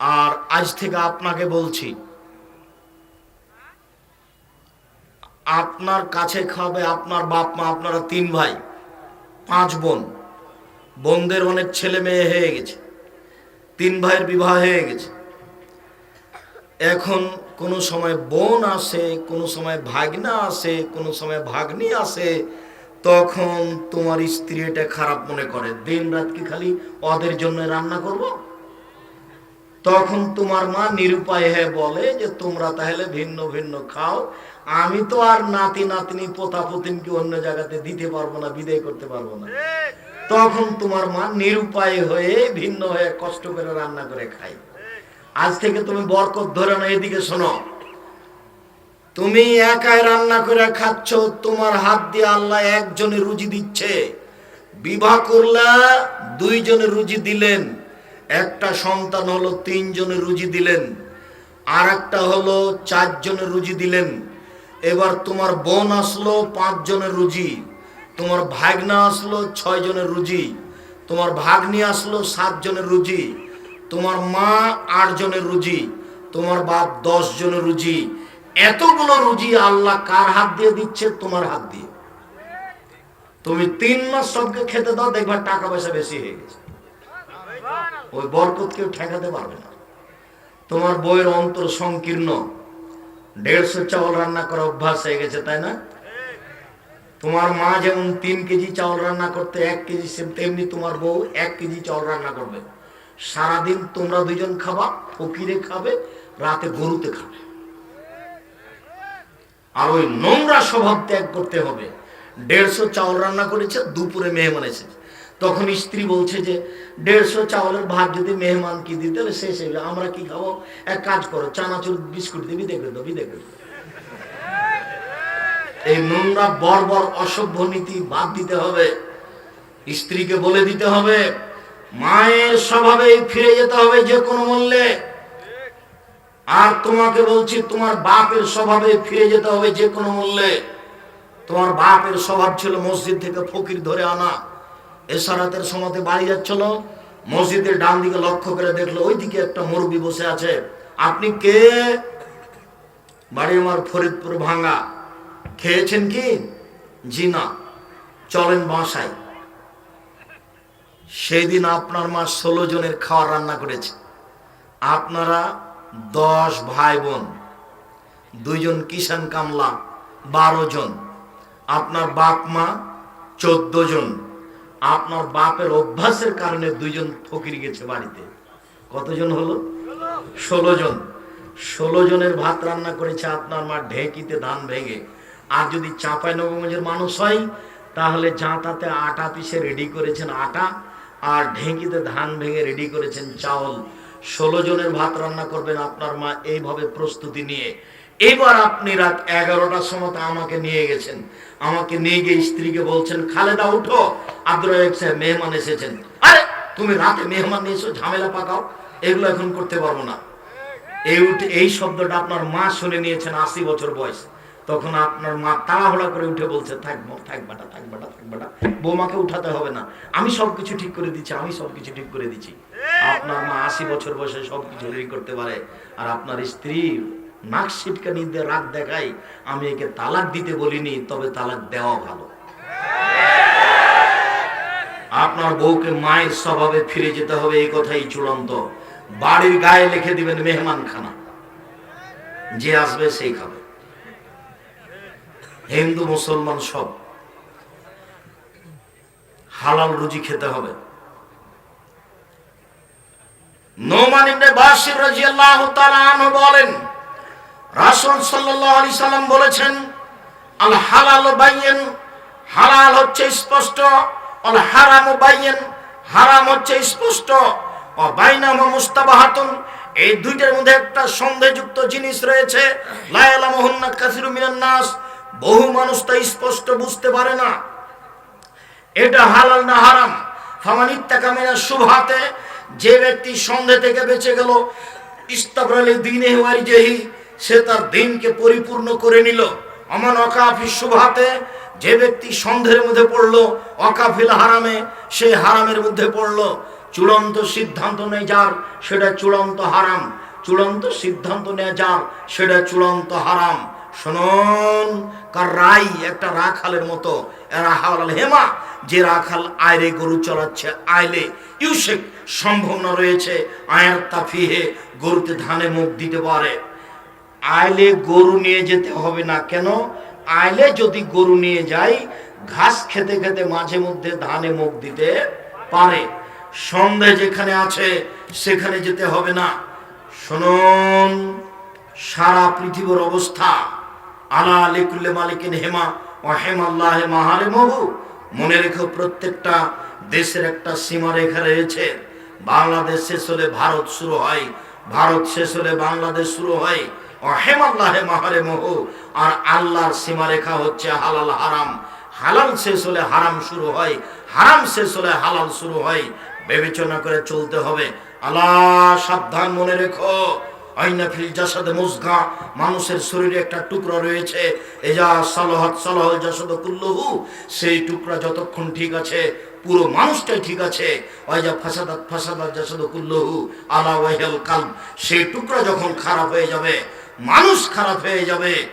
আর আজ থেকে আপনাকে বলছি, আপনার কাছে খাবে আপনার বাপ মা, আপনারা তিন ভাই, পাঁচ বোন। বোনদের অনেক ছেলে মেয়ে হয়ে গেছে, তিন ভাইয়ের বিবাহ হয়ে গেছে। এখন কোনো সময় বোন আসে, কোনো সময় ভাগনা আসে, কোনো সময় ভাগ্নি আসে, তখন তোমার স্ত্রী এটা খারাপ মনে করে। দিন রাত কি খালি ওদের জন্য রান্না করব? তখন তোমার মা নিরুপায় হয়ে বলে যে, তোমরা তাহলে ভিন্ন ভিন্ন খাও। আমি তো আর নাতি নাতনি পোতা পুতিনকে অন্য জায়গাতে দিতে পারব না, বিদায় করতে পারব না। তখন তোমার মা নিরুপায় হয়ে ভিন্ন হয়ে কষ্ট করে রান্না করে খায়। আজ থেকে তুমি বরকত ধরে না এদিকে শোনো। তুমি একাই রান্না করে খাচ্ছ, তোমার হাত দিয়ে আল্লাহ একজনে রুজি দিচ্ছে। বিবাহ করলা দুইজনে রুজি দিলেন। একটা সন্তান হলো তিনজনে রুজি দিলেন আর একটা হলো চারজনের রুজি দিলেন। এবার তোমার বোন আসলো পাঁচজনের রুজি, তোমার ভাগনা আসলো ছয় জনের রুজি, তোমার ভাগ্নি আসলো সাত জনের রুজি, তোমার মা আট জনের রুজি, তোমার বাপ দশ জনের রুজি। এতগুলো রুজি আল্লাহ কার হাত দিয়ে দিচ্ছে? তোমার হাত দিয়ে। তুমি তিন মাস সবকে খেতে দাও, দেখবা টাকা পয়সা বেশি হয়ে গেছে। ওই বরকত কেউ ঠেকাতে পারবে না। তোমার বইয়ের অন্তর সংকীর্ণ। দেড়শো চাউল রান্না করা অভ্যাস হয়ে গেছে, তাই না? তোমার মা যেমন তিন কেজি চাউল রান্না করতে এক কেজি তেমনি তোমার বউ এক কেজি চাউল রান্না করবে। সারাদিন তোমরা দুজন খাবা, ফকিরে খাবে, রাতে গরুতে খাবে। আর ওই নোংরা স্বভাব ত্যাগ করতে হবে। দেড়শো চাউল রান্না করেছে, দুপুরে মেহমান এসেছে। তখন স্ত্রী বলছে যে, দেড়শো চাউলের ভাত যদি মেহমান কি দিতে, তাহলে শেষ হয়ে আমরা কি খাব? এক কাজ করো, চানাচুর, বিস্কুট দিবি দেখবে তো দেখবে এই নোংরা, বর্বর, অসভ্য নীতি বাদ দিতে হবে। স্ত্রীকে বলে দিতে হবে, মায়ের স্বভাবে ফিরে যেতে হবে যে কোনো মূল্যে। আর তোমাকে বলছি, তোমার বাপের স্বভাবে ফিরে যেতে হবে যে কোনো মূল্যে। তোমার বাপের স্বভাব ছিল মসজিদ থেকে ফকির ধরে আনা। এসারাতের সময়তে বাড়ি যাচ্ছিল, মসজিদের ডান দিকে লক্ষ্য করে দেখল, ওইদিকে একটা মুরব্বী বসে আছে। আপনি কে? বাড়ি আমার ফরিদপুর ভাঙ্গা খেয়েছেন কি? জি না, চলেন বাসায়। সেই দিন আপনার মা ষোলো জনের খাওয়ার রান্না করেছে। আপনারা দশ ভাই বোন, দুইজন কিষান কামলা, বারো জন। আপনার বাপ মা চোদ্দ জন। আপনার বাপের অভ্যাসের কারণে দুইজন ফকির গেছে বাড়িতে। কতজন হলো? ষোলো জন। ষোলো জনের ভাত রান্না করেছে আপনার মা ঢেঁকিতে ধান ভেঙে। আর যদি চাঁপাই নবগঞ্জের মানুষ হয়, তাহলে জাঁতাতে আটা পিসে রেডি করেছেন আটা, আর ঢেঁকিতে ধান ভেঙে রেডি করেছেন চাউল। ষোলো জনের ভাত রান্না করবেন আপনার মা, এইভাবে প্রস্তুতি নিয়ে এবার আপনি রাত এগারোটার সময় আমাকে নিয়ে গেছেন। আমাকে নিয়ে গিয়ে স্ত্রীকে বলছেন খালেদা উঠো। আব্দুল সাহেব মেহমান এসেছেন। আরে তুমি রাতে মেহমান এসো ঝামেলা পাকাও। এগুলো এখন করতে পারব না। এই উঠে এই শব্দটা আপনার মা শুনে নিয়েছেন আশি বছর বয়স। তখন আপনার মা তাড়াহুড়া করে উঠে বলছে থাক মা, থাক বেটা থাক বেটা থাক বৌমাকে উঠাতে হবে না। আমি সবকিছু ঠিক করে দিচ্ছি আমি সবকিছু ঠিক করে দিচ্ছি। আপনার মা আশি বছর বয়সে সবকিছু রেডি করতে পারে। আর আপনার স্ত্রী নাক সিটকা নিতে রাগ দেখাই, আমি একে তালাক দিতে বলিনি, তবে তালাক দেওয়া ভালো। আপনার বউকে মায়ের স্বভাবে ফিরে যেতে হবে, এই কথাই চূড়ান্ত। বাড়ির গায়ে লিখে দিবেন মেহমান খানা যে আসবে সেই খাবে। হিন্দু, মুসলমান সব। হালাল রুজি খেতে হবে। নোমান ইবনে বাশির রাদিয়াল্লাহু তাআলা আনহু বলেন রাসূল আলাইহি সাল্লাম বলেছেন, আল হালাল বাইয়িন হালাল হচ্ছে স্পষ্ট, আল হারাম বাইয়িন হারাম হচ্ছে স্পষ্ট। ও বাইনামা মুস্তাবাহাতুন এই দুইটার মধ্যে একটা সন্দেহযুক্ত জিনিস রয়েছে। লা ইয়ালামুহুন্না কাসিরু মিনান নাস বহু মানুষ তা স্পষ্ট বুঝতে পারে না। এটা হালাল না হারাম? ফামানিত্তাকা মিনা শুভাতে যে ব্যক্তি সন্ধে থেকে বেঁচে গেল ইস্তাবরালে দিনে ওয়ারিজেহি সে তার দিনকে পরিপূর্ণ করে নিল। অমান অকাফি শুভাতে যে ব্যক্তি সন্ধ্যের মধ্যে পড়ল, অকাফিল হারামে সে হারামের মধ্যে পড়ল। চূড়ান্ত সিদ্ধান্ত নেই যার, সেটা চূড়ান্ত হারাম। চূড়ান্ত সিদ্ধান্ত নেয় যার, সেটা চূড়ান্ত হারাম। শুনুন, কার রাই একটা রাখালের মতো রাখাল হেমা, যে রাখাল আয়রে গরু চড়াচ্ছে, আইলে ইউসেক সম্ভাবনা রয়েছে, আয়ার তাফিহে গরুতে ধানে মুখ দিতে পারে। আইলে গরু নিয়ে যেতে হবে না। কেন? আইলে যদি গরু নিয়ে যাই, ঘাস খেতে খেতে মাঝে মধ্যে ধানে মুখ দিতে পারে। সন্দেহ যেখানে আছে, সেখানে যেতে হবে না। শুনুন, সারা পৃথিবীর অবস্থা। আলা লিকুল্লে মালিকিন হেমা ও হেমাল্লাহ মাহারে মহু মনে রেখো, প্রত্যেকটা দেশের একটা সীমা রেখা রয়েছে। বাংলাদেশ শেষ হলে ভারত শুরু হয়। ভারত শেষ হলে বাংলাদেশ শুরু হয়। ও হেমাল্লাহে মাহারে মহু আর আল্লাহর সীমা রেখা হচ্ছে হালাল হারাম। হালাল শেষ হলে হারাম শুরু হয়, হারাম শেষ হলে হালাল শুরু হয়। বিবেচনা করে চলতে হবে। আল্লাহ, সাবধান মনে রেখো। আইনা ফিল জাসাদে মুজগা মানুষের শরীরে একটা টুকরো রয়েছে। এজা সালাহাত সালাহ জাসাদ কুল্লহু। সেই টুকরা যতক্ষণ ঠিক আছে, পুরো মানুষটাই ঠিক আছে। ওয়াইজা ফাসাদাত ফাসাদাত জাসাদ কুল্লহু আলা ওয়াইহাল কালব। সেই টুকরা যখন খারাপ হয়ে যাবে মানুষ খারাপ হয়ে যাবে।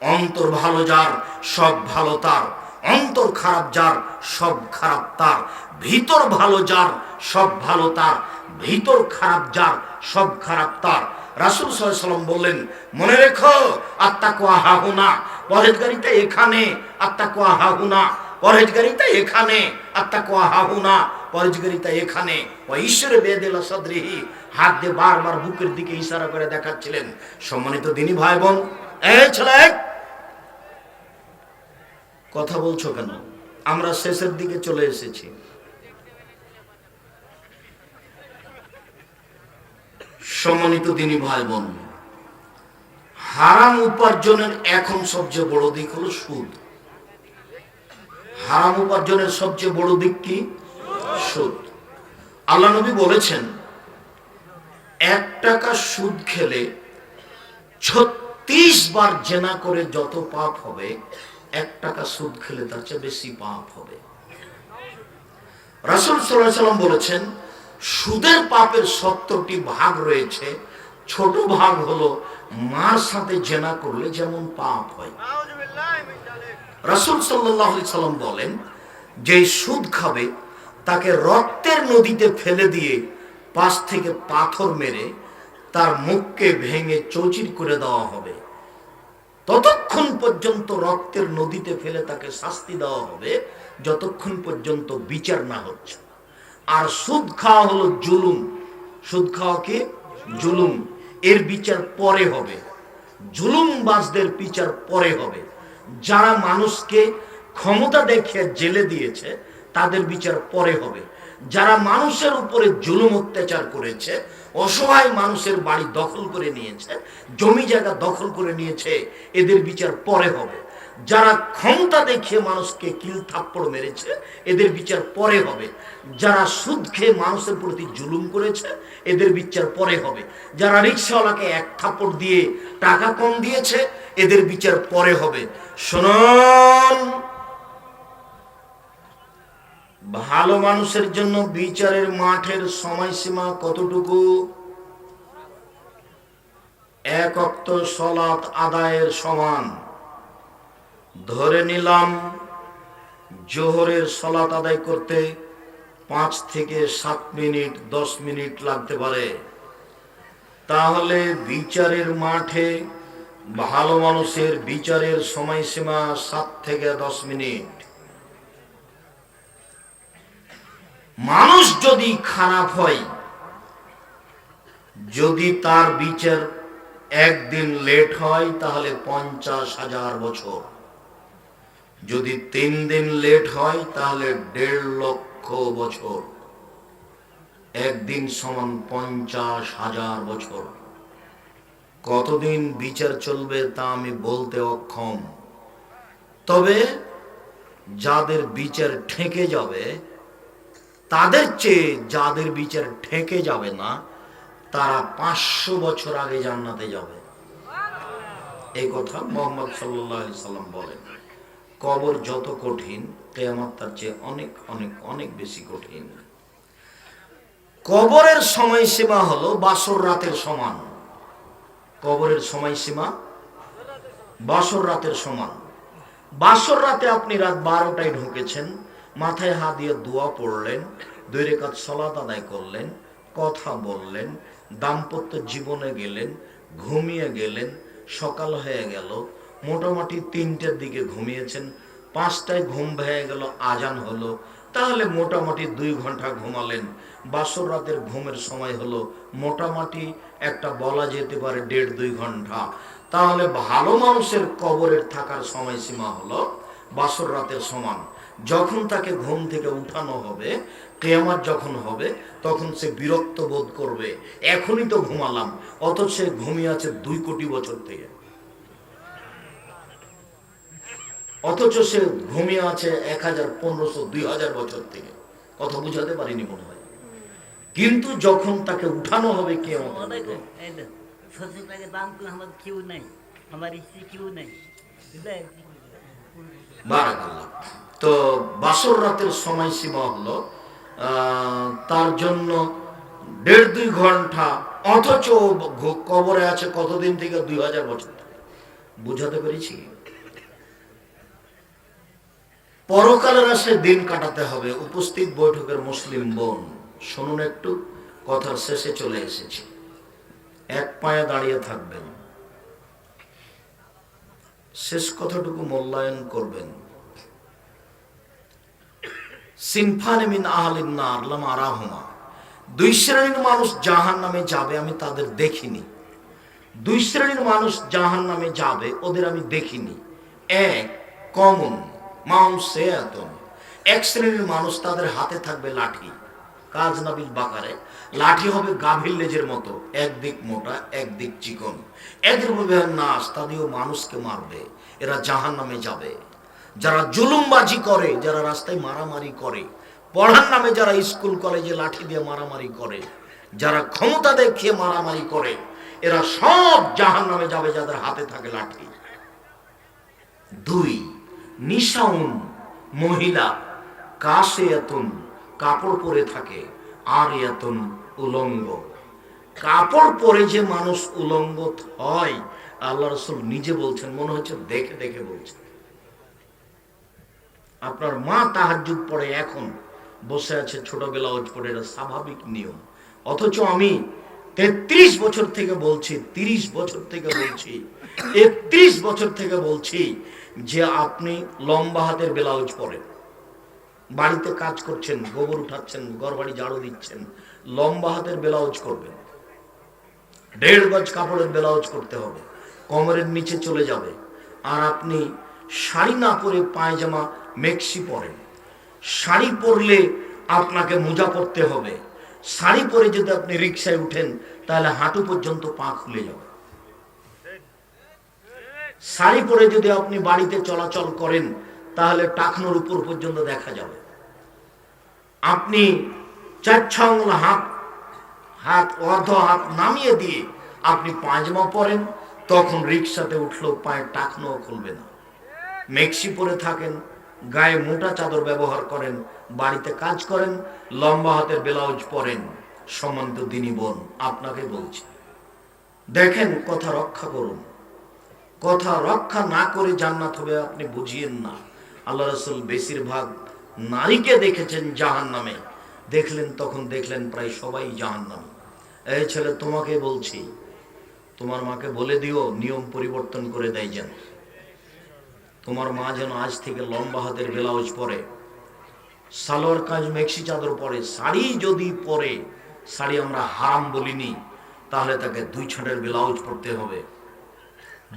অন্তর ভালো যার, সব ভালো তার। অন্তর খারাপ যার, সব খারাপ তার। ভিতর ভালো যার, সব ভালো তার। ভিতর খারাপ যার, সব খারাপ তার। রাসুল সাল্লাম বললেন, মনে রেখো আত্মা কোয়া হাহুনা। পরেজগারিতা এখানে আত্মা কোয়া হাহুনা। পরেজগারিতা এখানে আত্মা কোয়া হাহুনা। পরেজগারিতা এখানে। ও ঈশ্বরে বেদেলা সদরিহি। হাত দিয়ে বারবার বুকের দিকে ইশারা করে দেখাচ্ছিলেন সম্মানিত দিনই ভাই বোন। ছেলে, কথা বলছো কেন? আমরা শেষের দিকে চলে এসেছি। সম্মানিত দিনী ভাই বোন, হারাম উপার্জনের এখন সবচেয়ে বড় দিক হলো সুদ। হারাম উপার্জনের সবচেয়ে বড় দিক কি? সুদ। আল্লাহ নবী বলেছেন এক টাকা সুদ খেলে ছত্রিশ বার জেনা করে যত পাপ হবে, এক টাকা সুদ খেলে তার চেয়ে বেশি পাপ হবে। রাসুল সাল্লাম বলেছেন, সুদের পাপের সত্তরটি ভাগ রয়েছে, ছোট ভাগ হলো মার সাথে জেনা করলে যেমন পাপ হয়। রাসুল সাল্লাম বলেন যে সুদ খাবে, তাকে রক্তের নদীতে ফেলে দিয়ে পাশ থেকে পাথর মেরে তার মুখকে ভেঙে চৌচির করে দেওয়া হবে। ততক্ষণ পর্যন্ত রক্তের নদীতে ফেলে তাকে শাস্তি দেওয়া হবে, যতক্ষণ পর্যন্ত বিচার না হচ্ছে। আর সুদ খাওয়া হলো জুলুম। সুদ খাওয়া কি? জুলুম। এর বিচার পরে হবে। জুলুমবাজদের বিচার পরে হবে। যারা মানুষকে ক্ষমতা দেখিয়ে জেলে দিয়েছে, তাদের বিচার পরে হবে। যারা মানুষের উপরে জুলুম অত্যাচার করেছে, অসহায় মানুষের বাড়ি দখল করে নিয়েছে, জমি জায়গা দখল করে নিয়েছে, এদের বিচার পরে হবে। যারা ক্ষমতা দেখিয়ে মানুষকে কিল থাপ্পড় মেরেছে, এদের বিচার পরে হবে। যারা সুদ খেয়ে মানুষের প্রতি জুলুম করেছে, এদের বিচার পরে হবে। যারা রিক্সাওয়ালাকে এক থাপ্পড় দিয়ে টাকা কম দিয়েছে, এদের বিচার পরে হবে। শুনুন। ভালো মানুষের জন্য বিচারের মাঠের সময়সীমা কতটুকু? এক অক্ত সলাৎ আদায়ের সমান। ধরে নিলাম, জোহরের সলাত আদায় করতে পাঁচ থেকে সাত মিনিট, দশ মিনিট লাগতে পারে। তাহলে বিচারের মাঠে ভালো মানুষের বিচারের সময়সীমা সাত থেকে দশ মিনিট। মানুষ যদি খারাপ হয়, যদি তার বিচার একদিন লেট হয়, তাহলে পঞ্চাশ হাজার বছর। যদি তিন দিন লেট হয়, তাহলে দেড় লক্ষ বছর। একদিন সমান পঞ্চাশ হাজার বছর। কতদিন বিচার চলবে তা আমি বলতে অক্ষম। তবে যাদের বিচার ঠেকে যাবে তাদের চেয়ে যাদের বিচার ঠেকে যাবে না, তারা পাঁচশো বছর আগে জান্নাতে যাবে। এই কথা মোহাম্মদ সাল্লাম বলেন। কবর যত কঠিন, কেয়ামত তার চেয়ে অনেক অনেক অনেক বেশি কঠিন। কবরের সময়সীমা হলো বাসর রাতের সমান। কবরের সময়সীমা বাসর রাতের সমান। বাসর রাতে আপনি রাত বারোটায় ঢুকেছেন মাথায় হাত দিয়ে দোয়া পড়লেন দুই রেখাত সলাত আদায় করলেন, কথা বললেন, দাম্পত্য জীবনে গেলেন, ঘুমিয়ে গেলেন, সকাল হয়ে গেল, মোটামুটি তিনটের দিকে ঘুমিয়েছেন, পাঁচটায় ঘুম ভেঙে গেল, আজান হলো, তাহলে মোটামুটি দুই ঘণ্টা ঘুমালেন। বাসর রাতের ঘুমের সময় হলো, মোটামুটি একটা বলা যেতে পারে দেড় দুই ঘণ্টা। তাহলে ভালো মানুষের কবরের থাকার সময়সীমা হলো বাসর রাতের সমান। যখন তাকে ঘুম থেকে উঠানো হবে কেয়ামাত যখন হবে তখন সে বিরক্ত বোধ করবে। এখনই তো ঘুমালাম অথচ সে ঘুমিয়ে আছে দুই কোটি বছর থেকে। অথচ সে ঘুমিয়ে আছে এক হাজার পনেরোশো দুই হাজার বছর থেকে। কথা বুঝাতে পারিনি মনে হয়। কিন্তু যখন তাকে উঠানো হবে কে কেউ নেই আমার স্ত্রী কেউ নেই। তো বাসর রাতের সময়সীমা হলো তার জন্য দেড় দুই ঘণ্টা, অথচ কবরে আছে কতদিন থেকে? দুই হাজার বছর বুঝাতে পেরেছি? পরকালের আসে দিন কাটাতে হবে। উপস্থিত বৈঠকের মুসলিম বোন, শুনুন একটু, কথার শেষে চলে এসেছি। এক পায়ে দাঁড়িয়ে থাকবেন। শেষ কথাটুকু মূল্যায়ন করবেন। সিনফানে মিন আহলিন নার, লাম আরাহুমা। দুই শ্রেণির মানুষ জাহান নামে যাবে, আমি তাদের দেখিনি। দুই শ্রেণির মানুষ জাহান নামে যাবে, ওদের আমি দেখিনি। এক, কমন, মাউন এক শ্রেণির মানুষ তাদের হাতে থাকবে লাঠি। কাজ নাবিল বাকারে, লাঠি হবে গাভীর লেজের মতো একদিক মোটা একদিক চিকন। এদের নাচ তাদেরও মানুষকে মারবে, এরা জাহান নামে যাবে। যারা জুলুমবাজি করে, যারা রাস্তায় মারামারি করে, পড়ার নামে যারা স্কুল, কলেজে লাঠি দিয়ে মারামারি করে, যারা ক্ষমতা দেখিয়ে মারামারি করে, এরা সব জাহান নামে যাবে যাদের হাতে থাকে লাঠি। দুই, নিশাউন মহিলা কাশে এতন কাপড় পরে থাকে আর এতন উলঙ্গ। কাপড় পরে যে মানুষ উলঙ্গ হয়, আল্লাহ রসুল নিজে বলছেন, মনে হচ্ছে দেখে দেখে বলছেন। আপনার মা তাহাজুদ পড়ে এখন। বসে আছে ছোটবেলা ওজ পড়ে এটা স্বাভাবিক নিয়ম। অথচ আমি তেত্রিশ বছর থেকে বলছি, তিরিশ বছর থেকে বলছি, একত্রিশ বছর থেকে বলছি যে আপনি লম্বা হাতের ব্লাউজ পরেন। বাড়িতে কাজ করছেন, গোবর উঠাচ্ছেন ঘর বাড়ি ঝাড়ু দিচ্ছেন, লম্বা হাতের ব্লাউজ করবেন। দেড় গজ কাপড়ের ব্লাউজ করতে হবে। কোমরের নিচে চলে যাবে। আর আপনি শাড়ি না পরে পায়জামা মেক্সি পরেন শাড়ি পরলে আপনাকে মোজা পরতে হবে। শাড়ি পরে যদি আপনি রিক্সায় উঠেন, তাহলে হাঁটু পর্যন্ত পা খুলে যাবে। শাড়ি পরে যদি আপনি বাড়িতে চলাচল করেন, তাহলে টাকনোর উপর পর্যন্ত দেখা যাবে। আপনি চার ছঙ্গল হাত হাত, অর্ধ হাত নামিয়ে দিয়ে আপনি পাঁজমা পরেন, তখন রিক্সাতে উঠলেও পায়ের টাকনোও খুলবে না। মেক্সি পরে থাকেন, গায়ে মোটা চাদর ব্যবহার করেন, বাড়িতে কাজ করেন, লম্বা হাতের ব্লাউজ পরেন। সম্মানিত দিনী বোন, আপনাকে বলছি, দেখেন কথা রক্ষা করুন। কথা রক্ষা না করে জান্নাত হবে আপনি বুঝিয়েন না। আল্লাহ রসুল বেশিরভাগ নারীকে দেখেছেন জাহান নামে দেখলেন, তখন দেখলেন প্রায় সবাই জাহান নামে এই ছেলে, তোমাকে বলছি, তোমার মাকে বলে দিও, নিয়ম পরিবর্তন করে দেয় যেন। তোমার মা যেন আজ থেকে লম্বা হাতের ব্লাউজ পরে, সালোয়ার কাজ মেক্সি চাদর পরে, শাড়ি যদি পরে, শাড়ি আমরা হারাম বলিনি, তাহলে তাকে দুই ছাড়ের ব্লাউজ পরতে হবে।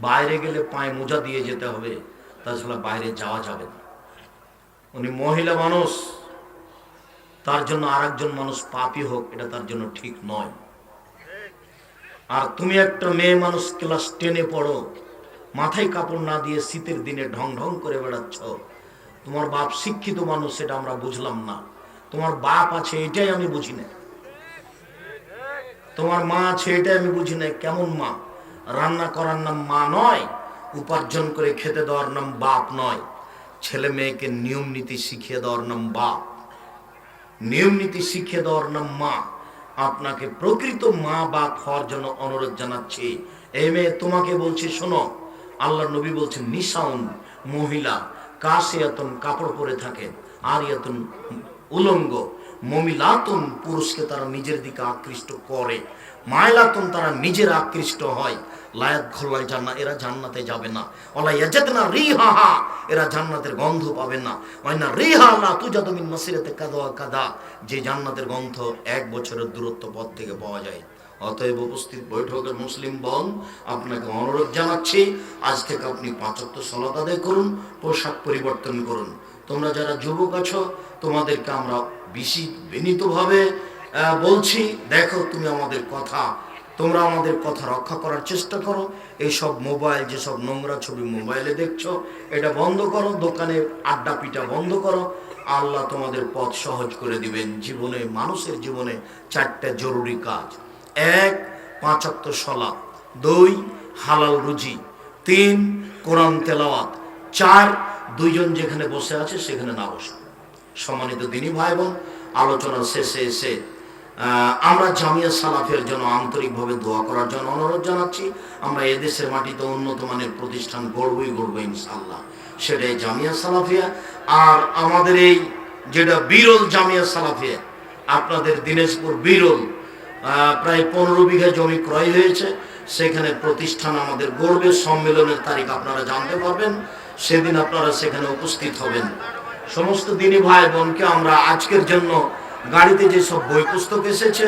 বাইরে গেলে পায়ে মোজা দিয়ে যেতে হবে, তাছাড়া বাইরে যাওয়া যাবে না। উনি মহিলা মানুষ, তার জন্য আরেকজন মানুষ পাপি হোক, এটা তার জন্য ঠিক নয়। আর তুমি একটা মেয়ে মানুষ, ক্লাস টেনে পড়ো মাথায় কাপড় না দিয়ে শীতের দিনে ঢং ঢং করে বেড়াচ্ছ। তোমার বাপ শিক্ষিত মানুষ, সেটা আমরা বুঝলাম না। তোমার বাপ আছে, এটাই আমি বুঝি না। তোমার মা আছে, এটাই আমি বুঝি না। কেমন মা? রান্না করার নাম মা নয়, উপার্জন করে খেতে দেওয়ার নাম বাপ নয়। ছেলে মেয়েকে নিয়ম নীতি শিখিয়ে দেওয়ার নাম বাপ। নিয়ম নীতি শিখিয়ে দেওয়ার নাম মা। আপনাকে প্রকৃত মা বাপ হওয়ার জন্য অনুরোধ জানাচ্ছি। এই মেয়ে তোমাকে বলছি, শোনো আল্লাহ নবী বলছেন, নিশাউন মহিলা, কাশিয়াতন কাপড় পরে থাকে, আরিয়াতুন উলঙ্গ, মমিলাতুন পুরুষকে তারা নিজের দিকে আকৃষ্ট করে, মায়লাতুন তারা নিজের আকৃষ্ট হয়। লায়াত খোল্লাই জান্না এরা জান্নাতে যাবে না। ওলা ইয়াজাদনা রিহাহা, এরা জান্নাতের গন্ধ পাবে না। ওয়াইনা রিহা লা তুজাদু মিন মাসিরাতে কাদা কাদা, যে জান্নাতের গন্ধ এক বছরের দূরত্ব পথ থেকে পাওয়া যায়। অতএব উপস্থিত বৈঠকের মুসলিম বন, আপনাকে অনুরোধ জানাচ্ছি, আজ থেকে আপনি পাঁচত্ব সলাত আদায় করুন, পোশাক পরিবর্তন করুন। তোমরা যারা যুবক আছো, তোমাদেরকে আমরা বেশি বিনীতভাবে বলছি, দেখো তুমি আমাদের কথা, তোমরা আমাদের কথা রক্ষা করার চেষ্টা করো। এইসব মোবাইল, যেসব নোংরা ছবি মোবাইলে দেখছ, এটা বন্ধ করো দোকানে আড্ডা পিটা বন্ধ করো। আল্লাহ তোমাদের পথ সহজ করে দিবেন। জীবনে, মানুষের জীবনে চারটা জরুরি কাজ। এক পাঁচাত্ত সলা দুই, হালাল রুজি। তিন, কোরআন তেলাওয়াত। চার, দুইজন যেখানে বসে আছে সেখানে না বসে। সম্মানিত দিনী ভাই বোন আলোচনার শেষে এসে আমরা জামিয়া সালাফের জন্য আন্তরিকভাবে দোয়া করার জন্য অনুরোধ জানাচ্ছি। আমরা এদেশের মাটিতে উন্নত মানের প্রতিষ্ঠান গড়বই গড়বো ইনশাল্লাহ সেটাই জামিয়া সালাফিয়া। আর আমাদের এই যেটা বিরল জামিয়া সালাফিয়া, আপনাদের দিনাজপুর বিরল প্রায় পনেরো বিঘা জমি ক্রয় হয়েছে। সেখানে প্রতিষ্ঠান আমাদের গড়বে, সম্মেলনের তারিখ আপনারা জানতে পারবেন। সেদিন আপনারা সেখানে উপস্থিত হবেন। সমস্ত দিনী ভাই বোনকে আমরা আজকের জন্য গাড়িতে যেসব বই পুস্তক এসেছে